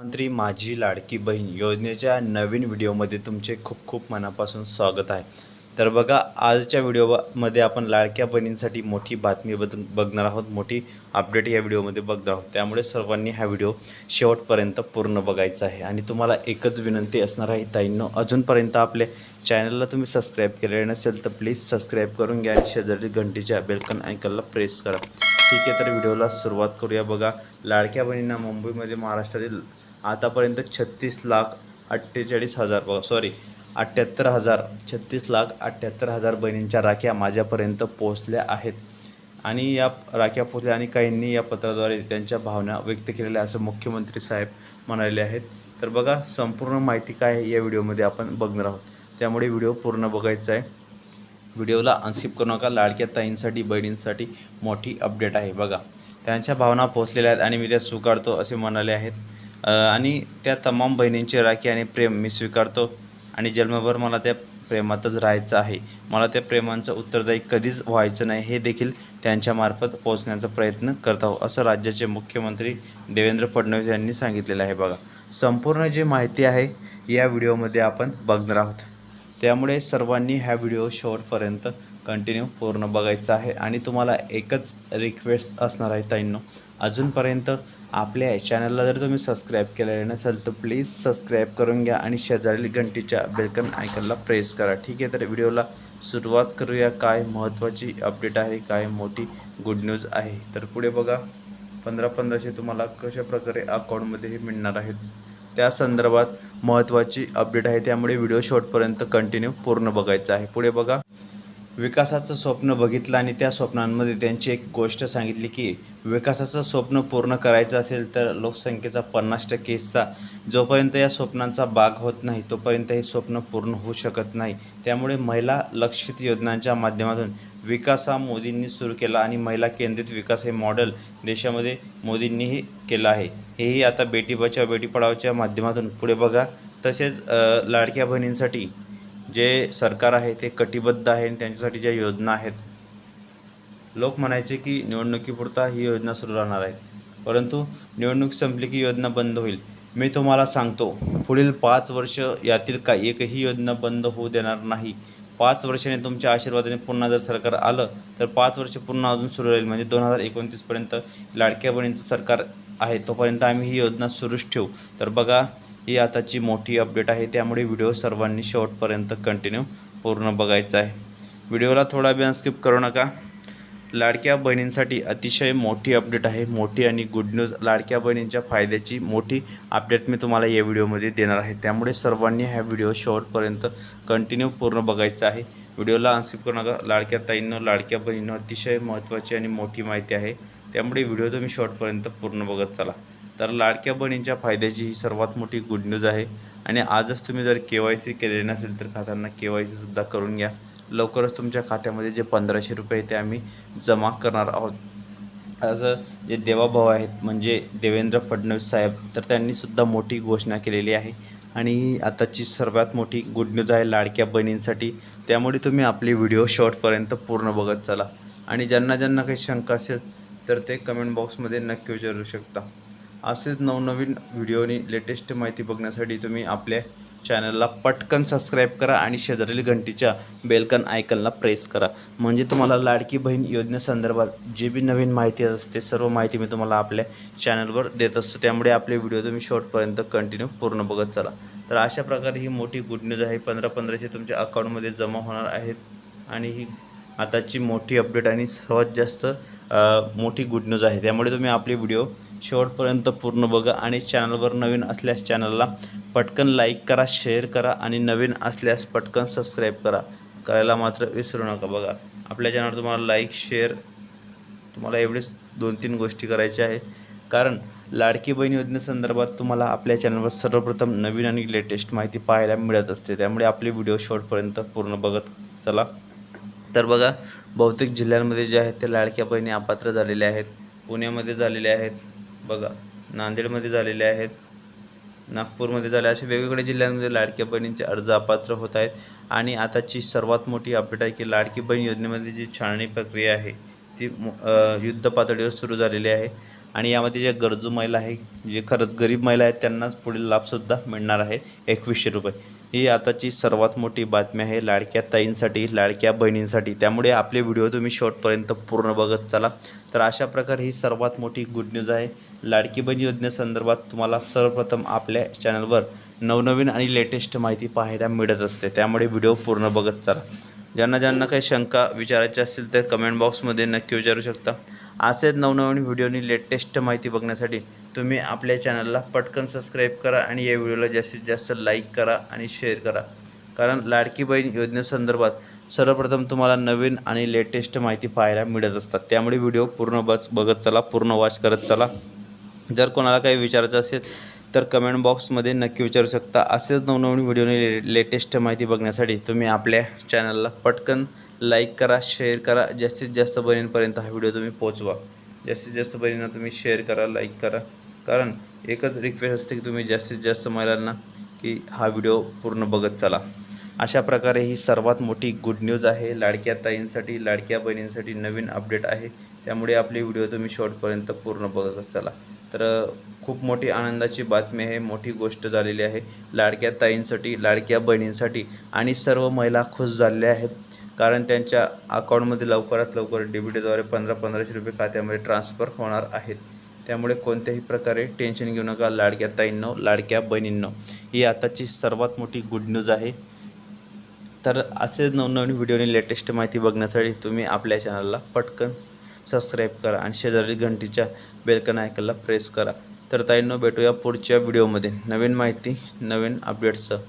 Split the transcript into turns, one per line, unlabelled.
मंत्री माझी लाडकी बहीण योजनेच्या नवीन व्हिडिओमध्ये तुमचे खूप खूप मनापासून स्वागत आहे. तर बघा आजच्या व्हिडिओमध्ये आपण लाडक्या बहिणींसाठी मोठी बातमी बद बघणार आहोत. मोठी अपडेट या व्हिडिओमध्ये बघणार आहोत. त्यामुळे सर्वांनी हा व्हिडिओ शेवटपर्यंत पूर्ण बघायचा आहे. आणि तुम्हाला एकच विनंती असणार आहे ताईंनो अजूनपर्यंत आपल्या चॅनलला तुम्ही सबस्क्राईब केलेले नसेल तर प्लीज सबस्क्राईब करून घ्या आणि शेजारी घंटीच्या बेलकन आयकनला प्रेस करा. ठीक आहे तर व्हिडिओला सुरुवात करूया. बघा लाडक्या बहिणींना मुंबईमध्ये महाराष्ट्रातील आतापर्यंत छत्तीस लाख अठ्ठेचाळीस हजार सॉरी अठ्ठ्याहत्तर हजार छत्तीस लाख अठ्ठ्याहत्तर हजार बहिणींच्या राख्या माझ्यापर्यंत पोहोचल्या आहेत. आणि या राख्या पोहोचल्या आणि काहींनी या पत्राद्वारे त्यांच्या भावना व्यक्त केलेल्या असं मुख्यमंत्री साहेब म्हणाले आहेत. तर बघा संपूर्ण माहिती काय आहे या व्हिडिओमध्ये आपण बघणार आहोत. त्यामुळे व्हिडिओ पूर्ण बघायचा आहे. व्हिडिओला अनस्किप करू नका. लाडक्या ताईंसाठी बहिणींसाठी मोठी अपडेट आहे. बघा त्यांच्या भावना पोहोचलेल्या आहेत आणि मी त्या स्वीकारतो असे म्हणाले आहेत. आणि त्या तमाम बहिणींची राखी आणि प्रेम मी स्वीकारतो. आणि जन्मभर मला त्या प्रेमातच राहायचं आहे. मला त्या प्रेमांचं उत्तरदायी कधीच व्हायचं नाही. हे देखील त्यांच्यामार्फत पोहोचण्याचा प्रयत्न करत आहोत असं राज्याचे मुख्यमंत्री देवेंद्र फडणवीस यांनी सांगितलेलं आहे बघा. संपूर्ण जी माहिती आहे या व्हिडिओमध्ये आपण बघणार आहोत. त्यामुळे सर्वांनी हा व्हिडिओ शेवटपर्यंत कंटिन्यू पूर्ण बघायचा आहे. आणि तुम्हाला एकच रिक्वेस्ट असणार आहे ताईंनो अजूनपर्यंत आपल्या चॅनलला जर तुम्ही सबस्क्राईब केलेलं नसेल तर प्लीज सबस्क्राईब करून घ्या आणि शेजारील घंटीच्या बेलकन आयकनला प्रेस करा. ठीक आहे तर व्हिडिओला सुरुवात करूया. काय महत्त्वाची अपडेट आहे काय मोठी गुड न्यूज आहे. तर पुढे बघा पंधरा पंधराशे तुम्हाला कशा प्रकारे अकाउंटमध्ये हे मिळणार आहेत. त्या संदर्भात महत्त्वाची अपडेट आहे त्यामुळे व्हिडिओ शॉर्टपर्यंत कंटिन्यू पूर्ण बघायचा आहे. पुढे बघा विकासाचं स्वप्न बघितलं आणि त्या स्वप्नांमध्ये त्यांची एक गोष्ट सांगितली की विकासाचं स्वप्न पूर्ण करायचं असेल तर लोकसंख्येचा पन्नास टक्के हिस्सा जोपर्यंत या स्वप्नांचा भाग होत नाही तोपर्यंत हे स्वप्न पूर्ण होऊ शकत नाही. त्यामुळे महिला लक्षित योजनांच्या माध्यमातून विकास हा मोदींनी सुरू केला आणि महिला केंद्रित विकास हे मॉडेल देशामध्ये मोदींनीही केलं आहे. हेही आता बेटी बचाव बेटी पढावच्या माध्यमातून पुढे बघा. तसेच लाडक्या बहिणींसाठी जे सरकार आहे ते कटिबद्ध आहे आणि त्यांच्यासाठी ज्या योजना आहेत लोक म्हणायचे की निवडणुकीपुरता ही योजना सुरू राहणार आहे. परंतु निवडणूक संपली की योजना बंद होईल. मी तुम्हाला सांगतो पुढील पाच वर्ष यातील का एकही योजना बंद होऊ देणार नाही. पाच वर्षाने तुमच्या आशीर्वादाने पुन्हा जर सरकार आलं तर पाच वर्ष पुन्हा अजून सुरू राहील. म्हणजे दोन हजार एकोणतीसपर्यंत लाडक्या बहिणींचं सरकार आहे तोपर्यंत आम्ही ही योजना सुरूच ठेवू. तर बघा ही आताची मोठी अपडेट आहे. त्यामुळे व्हिडिओ सर्वांनी शेवटपर्यंत कंटिन्यू पूर्ण बघायचा आहे. व्हिडिओला थोडा वेळ स्किप करू नका. लाडक्या बहिणींसाठी अतिशय मोठी अपडेट आहे. मोठी आणि गुड न्यूज लाडक्या बहिणींच्या फायद्याची मोठी अपडेट मी तुम्हाला या व्हिडिओमध्ये देणार आहे. त्यामुळे सर्वांनी हा व्हिडिओ शेवटपर्यंत कंटिन्यू पूर्ण बघायचा आहे. व्हिडिओला अनस्किप करू नका. लाडक्या ताईंनो लाडक्या बहिणींनो अतिशय महत्त्वाची आणि मोठी माहिती आहे. त्यामुळे व्हिडिओ तुम्ही शेवटपर्यंत पूर्ण बघत चला. तर लाडक्या बहिणींच्या फायद्याची ही सर्वात मोठी गुड न्यूज आहे. आणि आजच तुम्ही जर के वाय सी केलेले नसेल तर खात्यांना के वाय सीसुद्धा करून घ्या. लवकरच तुमच्या खात्यामध्ये जे पंधराशे रुपये ते आम्ही जमा करणार आहोत. असं जे देवाभाऊ आहेत म्हणजे देवेंद्र फडणवीस साहेब तर त्यांनीसुद्धा मोठी घोषणा केलेली आहे. आणि आताची सर्वात मोठी गुड न्यूज आहे लाडक्या बहिणींसाठी. त्यामुळे तुम्ही आपली व्हिडिओ शॉर्टपर्यंत पूर्ण बघत चला. आणि ज्यांना ज्यांना काही शंका असेल तर ते कमेंट बॉक्समध्ये नक्की विचारू शकता. असेच नवनवीन व्हिडिओनी लेटेस्ट माहिती बघण्यासाठी तुम्ही आपल्या चॅनलला पटकन सबस्क्राईब करा आणि शेजारील घंटीच्या बेलकन आयकनला प्रेस करा. म्हणजे तुम्हाला लाडकी बहीण योजनेसंदर्भात जे बी नवीन माहिती असते सर्व माहिती मी तुम्हाला आपल्या चॅनलवर देत असतो. त्यामुळे आपले व्हिडिओ तुम्ही शॉर्टपर्यंत कंटिन्यू पूर्ण बघत चला. तर अशा प्रकारे ही मोठी गुड न्यूज आहे. पंधरा पंधराशे तुमच्या अकाउंटमध्ये जमा होणार आहेत. आणि ही आताची मोठी अपडेट आणि सर्वात जास्त मोठी गुड न्यूज आहे. त्यामुळे तुम्ही आपले व्हिडिओ शेवटपर्यंत पूर्ण बघा आणि चॅनलवर नवीन असल्यास चॅनलला पटकन लाईक करा शेअर करा आणि नवीन असल्यास पटकन सबस्क्राईब करा. करायला मात्र विसरू नका बघा. आपल्या चॅनलवर तुम्हाला लाईक शेअर तुम्हाला एवढेच दोन तीन गोष्टी करायच्या आहेत. कारण लाडकी बहीण योजनेसंदर्भात तुम्हाला आपल्या चॅनलवर सर्वप्रथम नवीन आणि लेटेस्ट माहिती पाहायला मिळत असते. त्यामुळे आपले व्हिडिओ शेवटपर्यंत पूर्ण बघत चला. तर बघा बहुतेक जिल्ह्यांमध्ये जे आहेत ते लाडक्या बहिणी अपात्र झालेल्या आहेत. पुण्यामध्ये झालेल्या आहेत. बघा नांदेडमध्ये झालेले आहेत नागपूरमध्ये झाले असे वेगवेगळ्या जिल्ह्यांमध्ये लाडक्या बहिणींचे अर्ज अपात्र होत आहेत. आणि आताची सर्वात मोठी अपडेट आहे की लाडकी बहीण योजनेमध्ये जी छाणणी प्रक्रिया आहे ती युद्ध पातळीवर सुरू झालेली आहे. आणि यामध्ये ज्या गरजू महिला आहे जे खरंच गरीब महिला आहेत त्यांनाच पुढील लाभसुद्धा मिळणार आहे. एकवीसशे रुपये. ही आताची सर्वात मोठी बातमी आहे लाडक्या ताईंसाठी लाडक्या बहिणींसाठी. त्यामुळे आपले व्हिडिओ तुम्ही शॉर्टपर्यंत पूर्ण बघत चला. तर अशा प्रकारे ही सर्वात मोठी गुड न्यूज आहे. लाडकी बहीण योजनेसंदर्भात तुम्हाला सर्वप्रथम आपल्या चॅनलवर नवनवीन आणि लेटेस्ट माहिती पाहायला मिळत असते. त्यामुळे व्हिडिओ पूर्ण बघत चला. ज्यांना ज्यांना काही शंका विचारायची असतील तर कमेंट बॉक्समध्ये नक्की विचारू शकता. असेच नवनवीन व्हिडिओनी लेटेस्ट माहिती बघण्यासाठी तुम्ही आपल्या चॅनलला पटकन सबस्क्राईब करा आणि या व्हिडिओला जास्तीत जास्त लाईक करा आणि शेअर करा. कारण लाडकी बहीण योजनेसंदर्भात सर्वप्रथम तुम्हाला नवीन आणि लेटेस्ट माहिती पाहायला मिळत असतात. त्यामुळे व्हिडिओ पूर्ण बस बघत चला पूर्ण वॉच करत चला. जर कोणाला काही विचारायचं असेल तर कमेंट बॉक्समध्ये नक्की विचारू शकता. असेच नवनवीन व्हिडिओने ले लेटेस्ट माहिती बघण्यासाठी तुम्ही आपल्या चॅनलला पटकन लाईक करा शेअर करा. जास्तीत जास्त बहिणींपर्यंत हा व्हिडिओ तुम्ही पोचवा जास्तीत जास्त बहिणींना तुम्ही शेअर करा लाईक करा. कारण एकच रिक्वेस्ट असते की तुम्ही जास्तीत जास्त महिलांना की हा व्हिडिओ पूर्ण बघत चला. अशा प्रकारे ही सर्वात मोठी गुड न्यूज आहे. लाडक्या ताईंसाठी लाडक्या बहिणींसाठी नवीन अपडेट आहे. त्यामुळे आपले व्हिडिओ तुम्ही शॉर्टपर्यंत पूर्ण बघत चला. तर खूप मोठी आनंदाची बातमी आहे. मोठी गोष्ट झालेली आहे. लाडक्या ताईंसाठी लाडक्या बहिणींसाठी आणि सर्व महिला खुश झालेल्या आहेत. कारण त्यांच्या अकाउंटमध्ये लवकरात लवकर डेबिटद्वारे पंधरा पंधराशे रुपये खात्यामध्ये ट्रान्स्फर होणार आहेत. त्यामुळे कोणत्याही प्रकारे टेन्शन घेऊ नका. लाडक्या ताईंनो लाडक्या बहिणींनो ही आताची सर्वात मोठी गुड न्यूज आहे. तर असेच नवनवीन व्हिडिओने लेटेस्ट माहिती बघण्यासाठी तुम्ही आपल्या चॅनलला पटकन सबस्क्राईब करा आणि शेजारी घंटीच्या बेलकन आयकनला प्रेस करा. तर ताईंनो भेटूया पुढच्या व्हिडिओमध्ये नवीन माहिती नवीन अपडेट्सचं